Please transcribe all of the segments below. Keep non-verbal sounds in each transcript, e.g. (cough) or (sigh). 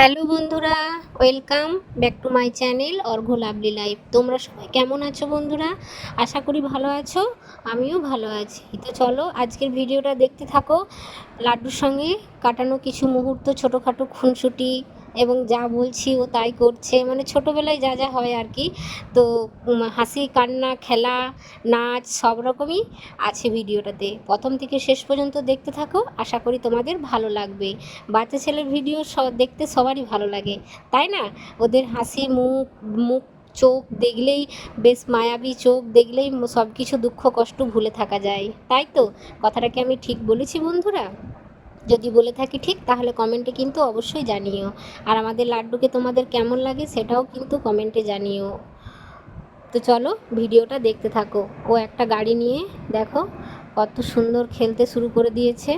Hello বন্ধুরা, welcome back to my channel Argha lovely life. তোমরা সবাই কেমন আছো বন্ধুরা? আশা করি ভালো আছো, আমিও ভালো আছি। তো চলো আজকের ভিডিওটা দেখতে থাকো। লাড্ডুর সঙ্গে কাটানো কিছু মুহূর্ত, ছোটোখাটো খুনসুটি এবং যা বলছি ও তাই করছে। মানে ছোটোবেলায় যা যা হয় আর কি। তো হাসি, কান্না, খেলা, নাচ সব রকমই আছে ভিডিওটাতে। প্রথম থেকে শেষ পর্যন্ত দেখতে থাকো। আশা করি তোমাদের ভালো লাগবে। বাচ্চা ছেলের ভিডিও দেখতে সবারই ভালো লাগে। তাই না? ওদের হাসি, মুখ মুখ, চোখ দেখলেই বেশ মায়াবী চোখ দেখলেই সব কিছু দুঃখ, কষ্ট ভুলে থাকা যায়। তাই তো? কথাটা কি আমি ঠিক বলেছি, বন্ধুরা? যদি বলে থাকি ঠিক, তাহলে কমেন্টে কিন্তু অবশ্যই জানিও। আর আমাদের লাড্ডুকে তোমাদের কেমন লাগে সেটাও কিন্তু কমেন্টে জানিও। তো চলো ভিডিওটা দেখতে থাকো। ও একটা গাড়ি নিয়ে, দেখো কত সুন্দর খেলতে শুরু করে দিয়েছে।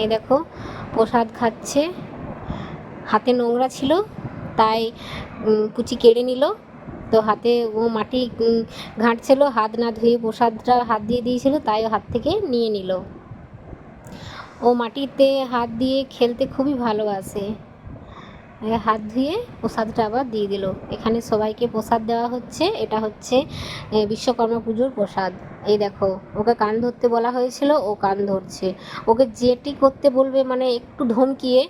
এই দেখো, প্রসাদ খাচ্ছে। হাতে নোংরা ছিল, তাই কুচি কেড়ে নিল। তো হাতে ও মাটি ঘাঁটছিল, হাত না ধুয়ে প্রসাদটা হাত দিয়ে দিয়েছিল, তাই হাত থেকে নিয়ে নিল। ও মাটিতে হাত দিয়ে খেলতে খুবই ভালোবাসে। হাত ধুয়ে প্রসাদটা আবার দিয়ে দিল। এখানে সবাইকে প্রসাদ দেওয়া হচ্ছে। এটা হচ্ছে বিশ্বকর্মা পুজোর প্রসাদ। এই দেখো, ওকে কান ধরতে বলা হয়েছিল, ও কান ধরছে। ওকে যেটি করতে বলবে মানে একটু ধমকিয়ে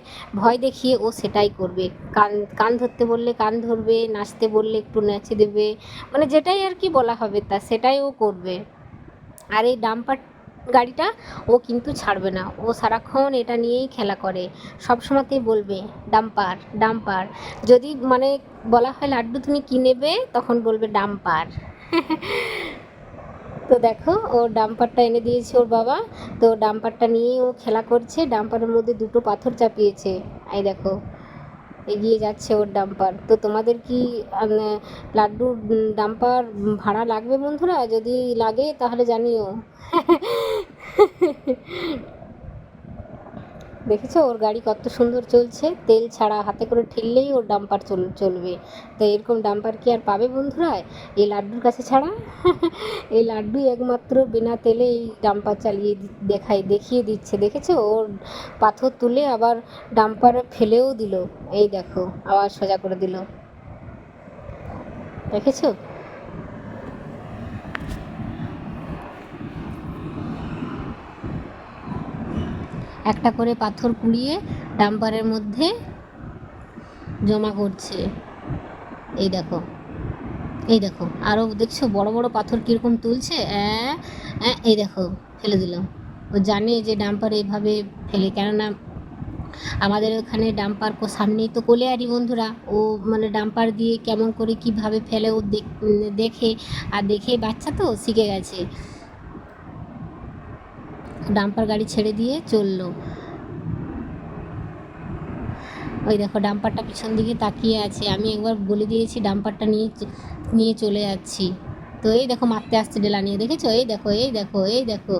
ভয় দেখিয়ে ও সেটাই করবে। কান কান ধরতে বললে কান ধরবে, নাচতে বললে একটু নাচে দেবে। মানে যেটাই আর কি বলা হবে তা, সেটাই ও করবে। আর এই ডাম্পার গাড়িটা ও কিন্তু ছাড়বে না। ও সারাক্ষণ এটা নিয়েই খেলা করে। সব সময়তেই বলবে, ডাম্পার ডাম্পার। যদি মানে বলা হয় লাড্ডু তুমি কী নেবে, তখন বলবে ডাম্পার। (laughs) তো দেখো, ও ডাম্পারটা এনে দিয়েছে ওর বাবা। তো ডাম্পারটা নিয়েই ও খেলা করছে। ডাম্পারের মধ্যে দুটো পাথর চাপিয়েছে। এই দেখো, এগিয়ে যাচ্ছে ওর ডাম্পার। তো তোমাদের কি লাড্ডুর ডাম্পার ভাড়া লাগবে বন্ধুরা? যদি লাগে তাহলে জানিও। (laughs) দেখেছ, ওর গাড়ি কত সুন্দর চলছে। তেল ছাড়া হাতে করে ঠেললেই ওর ডাম্পার চল, চলবে। তো এরকম ডাম্পার কি আর পাবে বন্ধুরা? এই লাড্ডুর কাছে ছাড়া। এই লাড্ডু একমাত্র বিনা তেলে এই ডাম্পার চালিয়ে দেখাই দেখিয়ে দিচ্ছে। দেখেছ, ওর পাথর তুলে আবার ডাম্পারে ফেলেও দিল। এই দেখো, আবার সোজা করে দিল। দেখেছ? একটা করে পাথর কুড়িয়ে ডাম্পারের মধ্যে জমা করছে। এই দেখো এই দেখো আরও দেখছ বড় বড় পাথর কীরকম তুলছে? অ্যাঁ, এই দেখো ফেলে দিলাম। ও জানে যে ডাম্পার এইভাবে ফেলে কেননা আমাদের ওখানে ডাম্পার সামনেই তো কোলে কোলেয়ারি বন্ধুরা। ও মানে ডাম্পার দিয়ে কেমন করে কীভাবে ফেলে ও দেখে আর দেখে বাচ্চা তো শিখে গেছে। ডাম্পার গাড়ি ছেড়ে দিয়ে চলল। ওই দেখো, ডাম্পারটা পিছন দিকে তাকিয়ে আছে। আমি একবার বলে দিয়েছি, ডাম্পারটা নিয়ে নিয়ে চলে যাচ্ছি। তো এই দেখো, মারতে আসছে ডেলা নিয়ে। দেখেছ? এই দেখো এই দেখো এই দেখো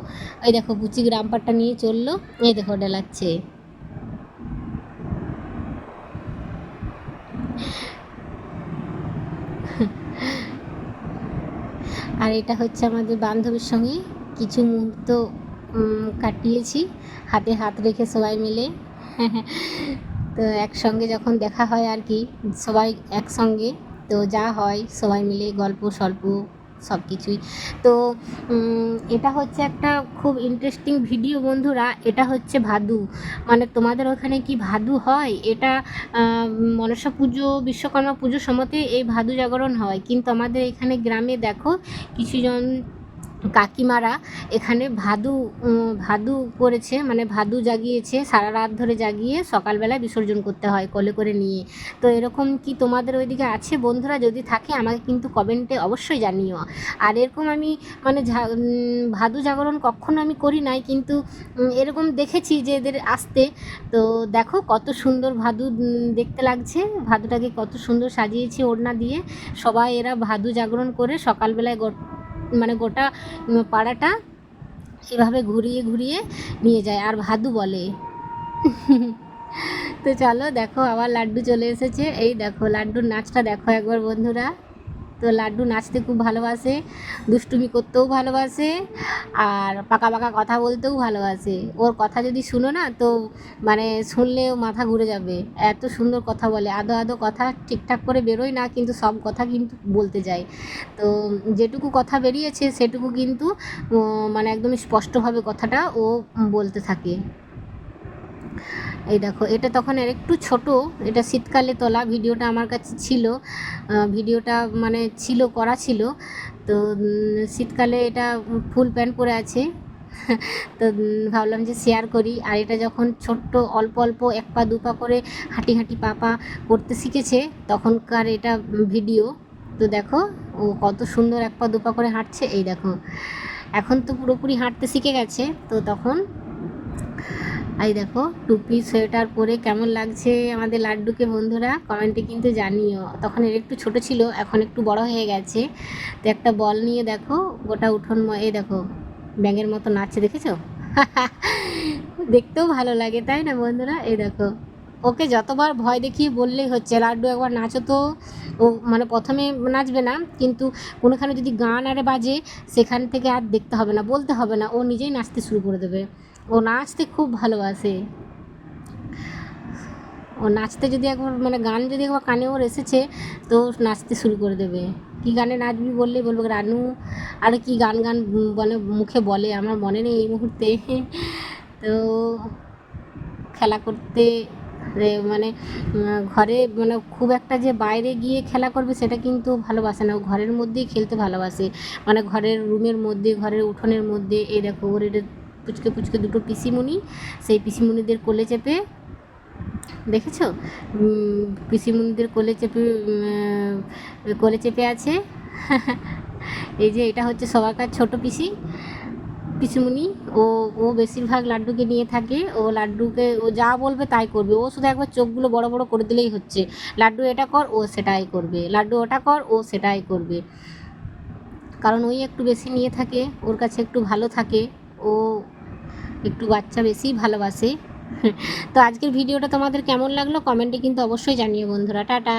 এই দেখো পুচি ডাম্পারটা নিয়ে চলল। এই দেখো, ডেলাচ্ছে। আর এটা হচ্ছে আমাদের বান্ধবীর সঙ্গে কিছু মুহূর্ত কাটিয়েছি। হাতে হাত রেখে সবাই মিলে। তো একসঙ্গে যখন দেখা হয় আর কি, সবাই একসঙ্গে। তো যা হয়, সবাই মিলে গল্প সল্প সব কিছুই। তো এটা হচ্ছে একটা খুব ইন্টারেস্টিং ভিডিও বন্ধুরা। এটা হচ্ছে ভাদু। মানে তোমাদের ওখানে কি ভাদু হয়? এটা মনসা পুজো, বিশ্বকর্মা পুজো সময়তে এই ভাদু জাগরণ হয়। কিন্তু আমাদের এখানে গ্রামে দেখো, কিছুজন কাকিমারা এখানে ভাদু ভাদু করেছে মানে ভাদু জাগিয়েছে, সারা রাত ধরে জাগিয়ে সকালবেলা বিসর্জন করতে হয় কোলে করে নিয়ে। তো এরকম কি তোমাদের ওইদিকে আছে বন্ধুরা? যদি থাকে আমাকে কিন্তু কমেন্টে অবশ্যই জানিও। আর এরকম আমি মানে ভাদু জাগরণ কখনো আমি করি নাই, কিন্তু এরকম দেখেছি যে এদের আসতে। তো দেখো কত সুন্দর ভাদু দেখতে লাগছে। ভাদুটাকে কত সুন্দর সাজিয়েছে ওড়না দিয়ে। সবাই এরা ভাদু জাগরণ করে সকালবেলায় মানে গোটা পাড়াটা এভাবে ঘুরিয়ে ঘুরিয়ে নিয়ে যায়। আর ভাদু বলে। তো চলো দেখো, আবার লাড্ডু চলে এসেছে। এই দেখো, লাড্ডুর নাচটা দেখো একবার বন্ধুরা। তো লাড্ডু নাচতে খুব ভালোবাসে, দুষ্টুমি করতেও ভালোবাসে, আর পাকা পাকা কথা বলতেও ভালোবাসে। ওর কথা যদি শুনো না তো মানে শুনলেও মাথা ঘুরে যাবে। এত সুন্দর কথা বলে, আদো আদো কথা ঠিকঠাক করে বেরোয় না, কিন্তু সব কথা কিন্তু বলতে যায়। তো যেটুকু কথা বেরিয়েছে সেটুকু কিন্তু মানে একদম স্পষ্টভাবে কথাটা ও বলতে থাকে। এই দেখো, এটা তখন আর একটু ছোট, এটা শীতকালে তোলা ভিডিওটা আমার কাছে ছিল ভিডিওটা মানে ছিল, করা ছিল, তো শীতকালে এটা ফুল প্যান্ট পরে আছে, (laughs) তো ভাবলাম যে শেয়ার করি, আর এটা যখন ছোট্ট, অল্প অল্প, এক পা, দু পা করে হাঁটি হাঁটি, পা পা করতে শিখেছে, তখনকার এটা ভিডিও, তো দেখো, ও কত সুন্দর এক পা, দু পা করে হাঁটছে, এই দেখো, এখন তো পুরোপুরি হাঁটতে শিখে গেছে, তো তখন এই দেখো, টুপি, সোয়েটার পরে কেমন লাগছে আমাদের লাড্ডুকে বন্ধুরা? কমেন্টে কিন্তু জানিও। তখন এর একটু ছোট ছিল, এখন একটু বড় হয়ে গেছে। তো একটা বল নিয়ে দেখো, গোটা উঠোন এই দেখো, ব্যাঙের মতো নাচছে, দেখেছ? (laughs) দেখতেও ভালো লাগে, তাই না বন্ধুরা? এই দেখো, ওকে যতবার ভয় দেখিয়ে বললেই হচ্ছে, লাড্ডু একবার নাচো তো। ও মানে প্রথমে নাচবে না, কিন্তু কোনোখানে যদি গান আরে বাজে, সেখান থেকে আর দেখতে হবে না, বলতে হবে না, ও নিজেই নাচতে শুরু করে দেবে। ও নাচতে খুব ভালোবাসে। ও নাচতে যদি একবার মানে গান যদি একবার কানে ওর এসেছে, তো নাচতে শুরু করে দেবে। কি গানে নাচবি বললেই বলব, রানু, আর কি গান গান মানে মুখে বলে, আমার মনে নেই এই মুহূর্তে। তো খেলা করতে মানে ঘরে মানে খুব একটা যে বাইরে গিয়ে খেলা করবে সেটা কিন্তু ভালোবাসে না। ও ঘরের মধ্যেই খেলতে ভালোবাসে। মানে ঘরের রুমের মধ্যে, ঘরের উঠোনের মধ্যে, এই দেখো, ওর এটা পুচকে পুচকে দুটো পিসিমণি, সেই পিসিমুনিদের কোলে চেপে, দেখেছ? পিসিমুনিদের কোলে চেপে কোলে চেপে আছে। (laughs) এই যে, এটা হচ্ছে সবারকার ছোট পিসি। পিসিমণি ও ও বেশিরভাগ লাড্ডুকে নিয়ে থাকে, ও লাড্ডুকে, ও যা বলবে তাই করবে, ও শুধু একবার চোখগুলো বড় বড় করে দিলেই হচ্ছে, লাড্ডু এটা কর, ও সেটাই করবে, লাড্ডু ওটা কর, ও সেটাই করবে। কারণ ওই একটু বেশি নিয়ে থাকে, ওর কাছে একটু ভালো থাকে, ও একটু বাচ্চা বেশি ভালোবাসে। তো আজকের ভিডিওটা তোমাদের কেমন লাগল, কমেন্টে কিন্তু অবশ্যই জানিও বন্ধুরা, টাটা।